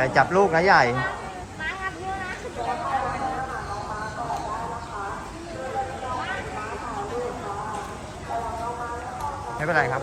ญ่จับลูกนะใหญ่ไม่เป็นไรครับ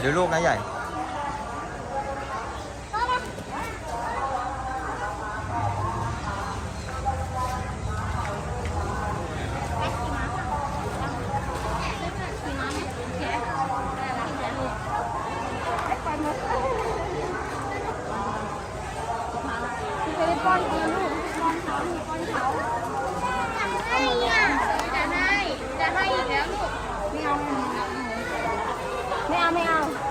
ยวดูลูกนะใหญ่ con con con cháu con cháu 怎么样？